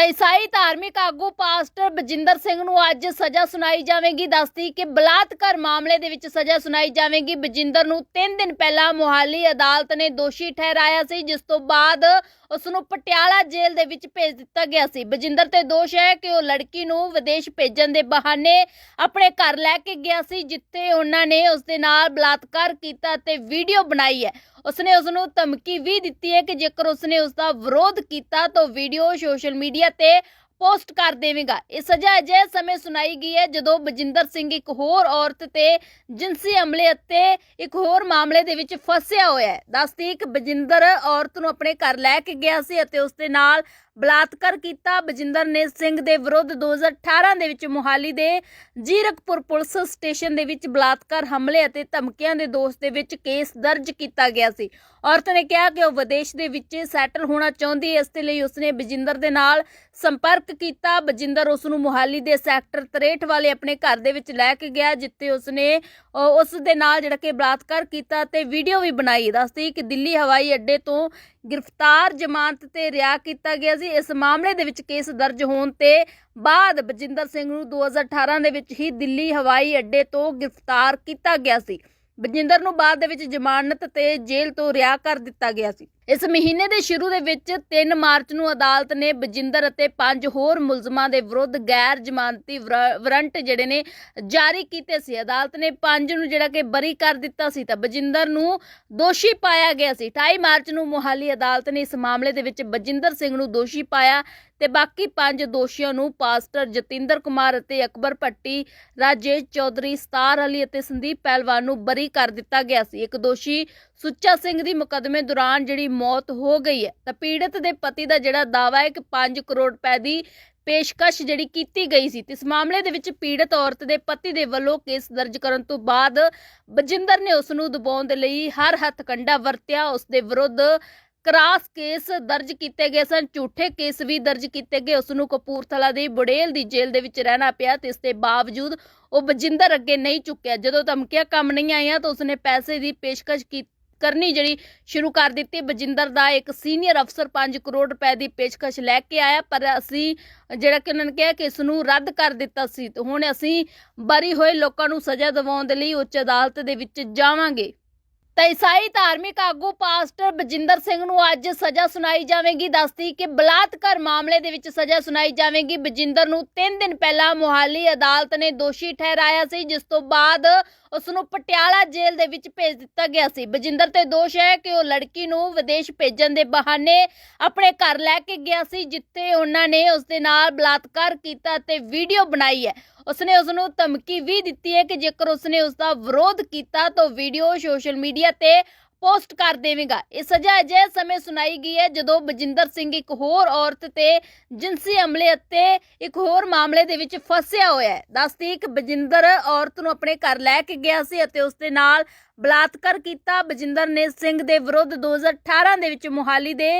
ਤਾਂ ਈਸਾਈ ਧਾਰਮਿਕ ਆਗੂ ਪਾਸਟਰ ਬਜਿੰਦਰ ਸਿੰਘ ਨੂੰ ਅੱਜ ਸਜ਼ਾ ਸੁਣਾਈ ਜਾਵੇਗੀ। ਦੱਸਦੀ ਕਿ ਬਲਾਤਕਾਰ ਮਾਮਲੇ ਦੇ ਵਿੱਚ ਸਜ਼ਾ ਸੁਣਾਈ ਜਾਵੇਗੀ। ਬਜਿੰਦਰ ਨੂੰ 3 ਦਿਨ ਪਹਿਲਾਂ ਮੁਹਾਲੀ ਅਦਾਲਤ ਨੇ ਦੋਸ਼ੀ ਠਹਿਰਾਇਆ ਸੀ, ਜਿਸ ਤੋਂ ਬਾਅਦ ਉਸ ਨੂੰ ਪਟਿਆਲਾ ਜੇਲ੍ਹ ਦੇ ਵਿੱਚ ਭੇਜ ਦਿੱਤਾ ਗਿਆ ਸੀ। ਬਜਿੰਦਰ ਤੇ ਦੋਸ਼ ਹੈ ਕਿ ਉਹ ਲੜਕੀ ਨੂੰ ਵਿਦੇਸ਼ ਭੇਜਣ ਦੇ ਬਹਾਨੇ ਆਪਣੇ ਘਰ ਲੈ ਕੇ ਗਿਆ ਸੀ, ਜਿੱਥੇ ਉਹਨਾਂ ਨੇ ਉਸ ਦੇ ਨਾਲ ਬਲਾਤਕਾਰ ਕੀਤਾ ਤੇ ਵੀਡੀਓ ਬਣਾਈ ਹੈ। ਉਸਨੇ ਉਸ ਨੂੰ ਧਮਕੀ ਵੀ ਦਿੱਤੀ ਹੈ ਕਿ ਜੇਕਰ ਉਸਨੇ ਉਸ ਦਾ ਵਿਰੋਧ ਕੀਤਾ ਤਾਂ ਵੀਡੀਓ ਸੋਸ਼ਲ ਮੀਡੀਆ ਤੇ ਪੋਸਟ ਕਰ ਦੇਵੇਗਾ। ਇਹ ਸਜ਼ਾ ਅਜੇ ਸਮੇਂ ਸੁਣਾਈ ਗਈ ਹੈ ਜਦੋਂ ਬਜਿੰਦਰ ਸਿੰਘ ਇੱਕ ਹੋਰ ਔਰਤ ਤੇ ਜਿਨਸੀ ਹਮਲੇ ਅਤੇ ਇੱਕ ਹੋਰ ਮਾਮਲੇ ਦੇ ਵਿੱਚ ਫਸਿਆ ਹੋਇਆ ਹੈ। ਦੱਸਦੀ ਕਿ ਬਜਿੰਦਰ ਔਰਤ ਨੂੰ ਆਪਣੇ ਘਰ ਲੈ ਕੇ ਗਿਆ ਸੀ ਅਤੇ ਉਸ ਦੇ ਨਾਲ ਬਲਾਤਕਾਰ ਕੀਤਾ। ਬਜਿੰਦਰ ਨੇ ਸਿੰਘ ਦੇ ਵਿਰੁੱਧ 2018 ਦੇ ਵਿੱਚ ਮੁਹਾਲੀ ਦੇ ਜੀਰਕਪੁਰ ਪੁਲਿਸ ਸਟੇਸ਼ਨ ਦੇ ਵਿੱਚ ਬਲਾਤਕਾਰ ਹਮਲੇ ਅਤੇ ਧਮਕੀਆਂ ਦੇ ਦੋਸ਼ ਦੇ ਵਿੱਚ ਕੇਸ ਦਰਜ ਕੀਤਾ ਗਿਆ ਸੀ। ਔਰਤ ਨੇ ਕਿਹਾ ਕਿ ਉਹ ਵਿਦੇਸ਼ ਦੇ ਵਿੱਚ ਸੈਟਲ ਹੋਣਾ ਚਾਹੁੰਦੀ ਹੈ। ਇਸ ਦੇ ਲਈ ਉਸਨੇ ਬਜਿੰਦਰ ਦੇ ਨਾਲ ਸੰਪਰਕ ਕੀਤਾ। ਬਜਿੰਦਰ ਉਸ ਨੂੰ ਮੁਹਾਲੀ ਦੇ ਸੈਕਟਰ 63 ਵਾਲੇ ਆਪਣੇ ਘਰ ਦੇ ਵਿੱਚ ਲੈ ਕੇ ਗਿਆ, ਜਿੱਥੇ ਉਸਨੇ ਉਸ ਦੇ ਨਾਲ ਜਿਹੜਾ ਕਿ ਬਲਾਤਕਾਰ ਕੀਤਾ ਤੇ ਵੀਡੀਓ ਵੀ ਬਣਾਈ। ਦੱਸਦੀ ਕਿ ਦਿੱਲੀ ਹਵਾਈ ਅੱਡੇ ਤੋਂ ਗ੍ਰਿਫਤਾਰ ਜ਼ਮਾਨਤ ਤੇ ਰਿਹਾ ਕੀਤਾ ਗਿਆ ਸੀ। ਇਸ ਮਾਮਲੇ ਦੇ ਵਿੱਚ ਕੇਸ ਦਰਜ ਹੋਣ ਤੇ ਬਾਅਦ ਬਜਿੰਦਰ ਸਿੰਘ ਨੂੰ 2018 ਦੇ ਵਿੱਚ ਹੀ ਦਿੱਲੀ ਹਵਾਈ ਅੱਡੇ ਤੋਂ ਗ੍ਰਿਫਤਾਰ ਕੀਤਾ ਗਿਆ ਸੀ। ਬਜਿੰਦਰ ਨੂੰ ਬਾਅਦ ਦੇ ਵਿੱਚ ਜ਼ਮਾਨਤ ਤੇ ਜੇਲ੍ਹ ਤੋਂ ਰਿਹਾ ਕਰ ਦਿੱਤਾ ਗਿਆ ਸੀ। ਇਸ ਮਹੀਨੇ ਦੇ ਸ਼ੁਰੂ ਦੇ ਵਿੱਚ 3 ਮਾਰਚ ਨੂੰ ਅਦਾਲਤ ਨੇ ਬਜਿੰਦਰ ਅਤੇ ਪੰਜ ਹੋਰ ਮੁਲਜ਼ਮਾਂ ਦੇ ਵਿਰੁੱਧ ਗੈਰ ਜ਼ਮਾਨਤੀ ਵਰ- ਵਾਰੰਟ ਜਿਹੜੇ ਨੇ ਜਾਰੀ ਕੀਤੇ ਸੀ। ਅਦਾਲਤ ਨੇ ਪੰਜ ਨੂੰ ਜਿਹੜਾ ਕਿ ਬਰੀ ਕਰ ਦਿੱਤਾ ਸੀ ਤਾਂ ਬਜਿੰਦਰ ਨੂੰ ਦੋਸ਼ੀ ਪਾਇਆ ਗਿਆ ਸੀ। 28 ਮਾਰਚ ਨੂੰ ਮੋਹਾਲੀ ਅਦਾਲਤ ਨੇ ਇਸ ਮਾਮਲੇ ਦੇ ਵਿੱਚ ਬਜਿੰਦਰ ਸਿੰਘ ਨੂੰ ਦੋਸ਼ੀ ਪਾਇਆ ਤੇ ਬਾਕੀ ਪੰਜ ਦੋਸ਼ੀਆਂ ਨੂੰ ਪਾਸਟਰ ਜਤਿੰਦਰ ਕੁਮਾਰ ਅਤੇ ਅਕਬਰ ਭੱਟੀ, ਰਾਜੇਸ਼ ਚੌਧਰੀ, ਸਤਾਰ ਅਲੀ ਅਤੇ ਸੰਦੀਪ ਪਹਿਲਵਾਨ ਨੂੰ ਬਰੀ ਕਰ ਦਿੱਤਾ ਗਿਆ ਸੀ। ਇੱਕ ਦੋਸ਼ੀ ਸੁੱਚਾ ਸਿੰਘ ਦੀ ਮੁਕੱਦਮੇ ਦੌਰਾਨ ਜਿਹੜੀ ਮੌਤ ਹੋ ਗਈ ਹੈ, ਤਾਂ ਪੀੜਤ ਦੇ ਪਤੀ ਦਾ ਜਿਹੜਾ ਦਾਵਾ ਹੈ ਕਿ 5 ਕਰੋੜ ਰੁਪਏ ਦੀ ਪੇਸ਼ਕਸ਼ ਜਿਹੜੀ ਕੀਤੀ ਗਈ ਸੀ, ਤੇ ਇਸ ਮਾਮਲੇ ਦੇ ਵਿੱਚ ਪੀੜਤ ਔਰਤ ਦੇ ਪਤੀ ਦੇ ਵੱਲੋਂ ਕੇਸ ਦਰਜ ਕਰਨ ਤੋਂ ਬਾਅਦ ਬਜਿੰਦਰ ਨੇ ਉਸ ਨੂੰ ਦਬਾਉਣ ਦੇ ਲਈ ਹਰ ਹੱਥ ਕੰਡਾ ਵਰਤਿਆ ਉਸ ਦੇ ਵਿਰੁੱਧ ਕਰਾਸ ਕੇਸ ਦਰਜ ਕੀਤੇ ਗਏ ਸਨ, ਝੂਠੇ ਕੇਸ ਵੀ ਦਰਜ ਕੀਤੇ ਗਏ। ਉਸ ਨੂੰ ਕਪੂਰਥਲਾ ਦੀ ਬੁੜੇਲ ਦੀ ਜੇਲ੍ਹ ਦੇ ਵਿੱਚ ਰਹਿਣਾ ਪਿਆ ਤੇ ਇਸ ਦੇ ਬਾਵਜੂਦ ਉਹ ਬਜਿੰਦਰ ਅੱਗੇ ਨਹੀਂ ਚੁੱਕਿਆ। ਜਦੋਂ ਧਮਕੀਆਂ ਕੰਮ ਨਹੀਂ ਆਈਆਂ ਤਾਂ ਉਸਨੇ ਪੈਸੇ ਦੀ ਪੇਸ਼ਕਸ਼ ਕੀਤੀ ਕਰਨੀ ਜਿਹੜੀ ਸ਼ੁਰੂ ਕਰ ਦਿੱਤੀ। ਬਜਿੰਦਰ ਦਾ ਇੱਕ ਸੀਨੀਅਰ ਅਫਸਰ 5 ਕਰੋੜ ਰੁਪਏ ਦੀ ਪੇਸ਼ਕਸ਼ ਲੈ ਕੇ ਆਇਆ, ਪਰ ਅਸੀਂ ਜਿਹੜਾ ਕਿ ਉਹਨਾਂ ਨੇ ਕਿਹਾ ਕਿ ਇਸ ਨੂੰ ਰੱਦ ਕਰ ਦਿੱਤਾ ਸੀ। ਤੇ ਹੁਣ ਅਸੀਂ ਬਰੀ ਹੋਏ ਲੋਕਾਂ ਨੂੰ ਸਜ਼ਾ ਦਿਵਾਉਣ ਦੇ ਲਈ ਉੱਚ ਅਦਾਲਤ ਦੇ ਵਿੱਚ ਜਾਵਾਂਗੇ। ਤਾਂ ਈਸਾਈ ਧਾਰਮਿਕ ਆਗੂ ਪਾਸਟਰ ਬਜਿੰਦਰ ਸਿੰਘ ਨੂੰ ਅੱਜ ਸਜ਼ਾ ਸੁਣਾਈ ਜਾਵੇਗੀ। ਦੱਸਦੀ ਕਿ ਬਲਾਤਕਾਰ ਮਾਮਲੇ ਦੇ ਵਿੱਚ ਸਜ਼ਾ ਸੁਣਾਈ ਜਾਵੇਗੀ। ਬਜਿੰਦਰ ਨੂੰ 3 ਦਿਨ ਪਹਿਲਾਂ ਮੋਹਾਲੀ ਅਦਾਲਤ ਨੇ ਦੋਸ਼ੀ ਠਹਿਰਾਇਆ ਸੀ, ਜਿਸ ਤੋਂ ਬਾਅਦ ਉਸ ਨੂੰ ਪਟਿਆਲਾ ਜੇਲ੍ਹ ਦੇ ਵਿੱਚ ਭੇਜ ਦਿੱਤਾ ਗਿਆ ਸੀ। ਬਜਿੰਦਰ ਤੇ ਦੋਸ਼ ਹੈ ਕਿ ਉਹ ਲੜਕੀ ਨੂੰ ਵਿਦੇਸ਼ ਭੇਜਣ ਦੇ ਬਹਾਨੇ ਆਪਣੇ ਘਰ ਲੈ ਕੇ ਗਿਆ ਸੀ, ਜਿੱਥੇ ਉਹਨਾਂ ਨੇ ਉਸ ਦੇ ਨਾਲ ਬਲਾਤਕਾਰ ਕੀਤਾ ਤੇ ਵੀਡੀਓ ਬਣਾਈ ਹੈ। ਉਸਨੇ ਉਸ ਨੂੰ ਧਮਕੀ ਵੀ ਦਿੱਤੀ ਹੈ ਕਿ ਜੇਕਰ ਉਸਨੇ ਉਸ ਦਾ ਵਿਰੋਧ ਕੀਤਾ ਤਾਂ ਵੀਡੀਓ ਸੋਸ਼ਲ ਮੀਡੀਆ ਤੇ ਪੋਸਟ ਕਰ ਦੇਵੇਗਾ। ਇਹ ਸਜ਼ਾ ਅਜੇ ਸਮੇਂ ਸੁਣਾਈ ਗਈ ਹੈ ਜਦੋਂ ਬਜਿੰਦਰ ਸਿੰਘ ਇੱਕ ਹੋਰ ਔਰਤ ਤੇ ਜਿਨਸੀ ਹਮਲੇ ਅਤੇ ਇੱਕ ਹੋਰ ਮਾਮਲੇ ਦੇ ਵਿੱਚ ਫਸਿਆ ਹੋਇਆ ਹੈ। ਦੱਸਦੀ ਕਿ ਬਜਿੰਦਰ ਔਰਤ ਨੂੰ ਆਪਣੇ ਘਰ ਲੈ ਕੇ ਗਿਆ ਸੀ ਅਤੇ ਉਸ ਦੇ ਨਾਲ ਬਲਾਤਕਾਰ ਕੀਤਾ। ਬਜਿੰਦਰ ਨੇ ਸਿੰਘ ਦੇ ਵਿਰੁੱਧ 2018 ਦੇ ਵਿੱਚ ਮੁਹਾਲੀ ਦੇ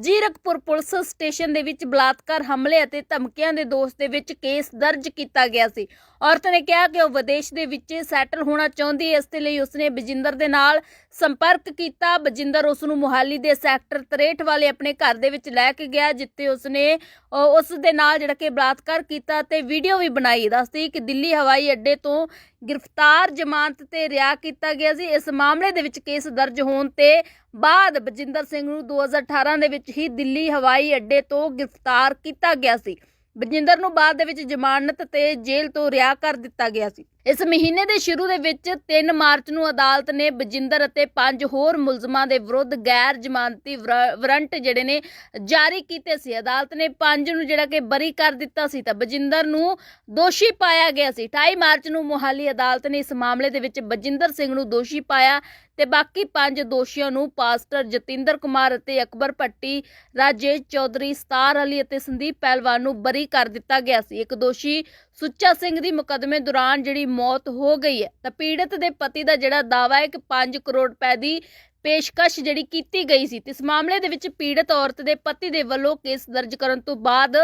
ਜੀਰਕਪੁਰ ਪੁਲਿਸ ਸਟੇਸ਼ਨ ਦੇ ਵਿੱਚ ਬਲਾਤਕਾਰ ਹਮਲੇ ਅਤੇ ਧਮਕੀਆਂ ਦੇ ਦੋਸ਼ ਦੇ ਵਿੱਚ ਕੇਸ ਦਰਜ ਕੀਤਾ ਗਿਆ ਸੀ। ਔਰਤ ਨੇ ਕਿਹਾ ਕਿ ਉਹ ਵਿਦੇਸ਼ ਦੇ ਵਿੱਚ ਸੈਟਲ ਹੋਣਾ ਚਾਹੁੰਦੀ ਹੈ। ਇਸ ਦੇ ਲਈ ਉਸਨੇ ਬਜਿੰਦਰ ਦੇ ਨਾਲ ਸੰਪਰਕ ਕੀਤਾ। ਬਜਿੰਦਰ ਉਸ ਨੂੰ ਮੁਹਾਲੀ ਦੇ ਸੈਕਟਰ 63 ਵਾਲੇ ਆਪਣੇ ਘਰ ਦੇ ਵਿੱਚ ਲੈ ਕੇ ਗਿਆ, ਜਿੱਥੇ ਉਸਨੇ ਉਸ ਦੇ ਨਾਲ ਜਿਹੜਾ ਕਿ ਬਲਾਤਕਾਰ ਕੀਤਾ ਤੇ ਵੀਡੀਓ ਵੀ ਬਣਾਈ। ਦੱਸਦੀ ਕਿ ਦਿੱਲੀ ਹਵਾਈ ਅੱਡੇ ਤੋਂ ਗ੍ਰਿਫਤਾਰ ਜ਼ਮਾਨਤ ਤੇ ਰਿਹਾ ਕੀਤਾ ਗਿਆ ਸੀ। ਇਸ ਮਾਮਲੇ ਦੇ ਵਿੱਚ ਕੇਸ ਦਰਜ ਹੋਣ ਤੇ ਬਾਅਦ ਬਜਿੰਦਰ ਸਿੰਘ ਨੂੰ 2018 ਦੇ ਵਿੱਚ ਹੀ ਦਿੱਲੀ ਹਵਾਈ ਅੱਡੇ ਤੋਂ ਗ੍ਰਿਫਤਾਰ ਕੀਤਾ ਗਿਆ ਸੀ। ਬਜਿੰਦਰ ਨੂੰ ਬਾਅਦ ਦੇ ਵਿੱਚ ਜ਼ਮਾਨਤ ਤੇ ਜੇਲ੍ਹ ਤੋਂ ਰਿਹਾ ਕਰ ਦਿੱਤਾ ਗਿਆ ਸੀ। ਇਸ ਮਹੀਨੇ ਦੇ ਸ਼ੁਰੂ ਦੇ ਵਿੱਚ 3 ਮਾਰਚ ਨੂੰ ਅਦਾਲਤ ਨੇ ਬਜਿੰਦਰ ਅਤੇ ਪੰਜ ਹੋਰ ਮੁਲਜ਼ਮਾਂ ਦੇ ਵਿਰੁੱਧ ਗੈਰ ਜ਼ਮਾਨਤੀ ਵਾਰੰਟ ਜਿਹੜੇ ਨੇ ਜਾਰੀ ਕੀਤੇ ਸੀ। ਅਦਾਲਤ ਨੇ ਪੰਜ ਨੂੰ ਜਿਹੜਾ ਕਿ ਬਰੀ ਕਰ ਦਿੱਤਾ ਸੀ ਤਾਂ ਬਜਿੰਦਰ ਨੂੰ ਦੋਸ਼ੀ ਪਾਇਆ ਗਿਆ ਸੀ। 28 ਮਾਰਚ ਨੂੰ ਮੋਹਾਲੀ ਅਦਾਲਤ ਨੇ ਇਸ ਮਾਮਲੇ ਦੇ ਵਿੱਚ ਬਜਿੰਦਰ ਸਿੰਘ ਨੂੰ ਦੋਸ਼ੀ ਪਾਇਆ ਤੇ ਬਾਕੀ ਪੰਜ ਦੋਸ਼ੀਆਂ ਨੂੰ ਪਾਸਟਰ ਜਤਿੰਦਰ ਕੁਮਾਰ ਅਤੇ ਅਕਬਰ ਭੱਟੀ, ਰਾਜੇਸ਼ ਚੌਧਰੀ, ਸਤਾਰ ਅਲੀ ਅਤੇ ਸੰਦੀਪ ਪਹਿਲਵਾਨ ਨੂੰ ਬਰੀ ਕਰ ਦਿੱਤਾ ਗਿਆ ਸੀ। ਇੱਕ ਦੋਸ਼ੀ ਸੁੱਚਾ ਸਿੰਘ ਦੀ ਮੁਕਦਮੇ ਦੌਰਾਨ ਜਿਹੜੀ ਮੌਤ ਹੋ ਗਈ ਹੈ, ਤਾਂ ਪੀੜਤ ਦੇ ਪਤੀ ਦਾ ਜਿਹੜਾ ਦਾਵਾ ਹੈ ਕਿ 5 ਕਰੋੜ ਰੁਪਏ ਦੀ ਪੇਸ਼ਕਸ਼ ਜਿਹੜੀ ਕੀਤੀ ਗਈ ਸੀ। ਇਸ ਮਾਮਲੇ ਦੇ ਵਿੱਚ ਪੀੜਤ ਔਰਤ ਦੇ ਪਤੀ ਦੇ ਵੱਲੋਂ ਕੇਸ ਦਰਜ ਕਰਨ ਤੋਂ ਬਾਅਦ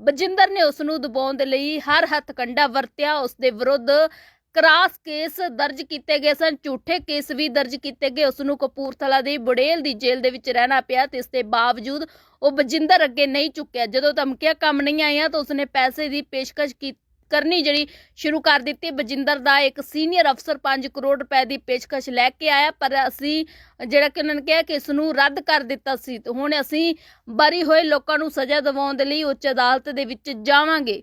ਬਜਿੰਦਰ ਨੇ ਉਸ ਨੂੰ ਦਬਾਉਣ ਦੇ ਲਈ ਹਰ ਹੱਥ ਕੰਡਾ ਵਰਤਿਆ। ਉਸ ਦੇ ਵਿਰੁੱਧ ਕਰਾਸ ਕੇਸ ਦਰਜ ਕੀਤੇ ਗਏ ਸਨ, ਝੂਠੇ ਕੇਸ ਵੀ ਦਰਜ ਕੀਤੇ ਗਏ। ਉਸ ਨੂੰ ਕਪੂਰਥਲਾ ਦੀ ਬੁੜੇਲ ਦੀ ਜੇਲ੍ਹ ਦੇ ਵਿੱਚ ਰਹਿਣਾ ਪਿਆ ਤੇ ਇਸ ਦੇ ਬਾਵਜੂਦ ਉਹ ਬਜਿੰਦਰ ਅੱਗੇ ਨਹੀਂ ਚੁੱਕਿਆ ਜਦੋਂ ਧਮਕੀਆਂ ਕੰਮ ਨਹੀਂ ਆਈਆਂ ਤਾਂ ਉਸਨੇ ਪੈਸੇ ਦੀ ਪੇਸ਼ਕਸ਼ ਕੀ ਕਰਨੀ, ਜਿਹੜੀ ਸ਼ੁਰੂ ਕਰ ਦਿੱਤੀ। ਬਜਿੰਦਰ ਦਾ ਇੱਕ ਸੀਨੀਅਰ ਅਫਸਰ 5 ਕਰੋੜ ਰੁਪਏ ਦੀ ਪੇਸ਼ਕਸ਼ ਲੈ ਕੇ ਆਇਆ, ਪਰ ਅਸੀਂ ਜਿਹੜਾ ਕਿ ਉਹਨਾਂ ਨੇ ਕਿਹਾ ਕਿ ਇਸ ਨੂੰ ਰੱਦ ਕਰ ਦਿੱਤਾ ਸੀ। ਤੇ ਹੁਣ ਅਸੀਂ ਬਰੀ ਹੋਏ ਲੋਕਾਂ ਨੂੰ ਸਜ਼ਾ ਦਿਵਾਉਣ ਦੇ ਲਈ ਉੱਚ ਅਦਾਲਤ ਦੇ ਵਿੱਚ ਜਾਵਾਂਗੇ।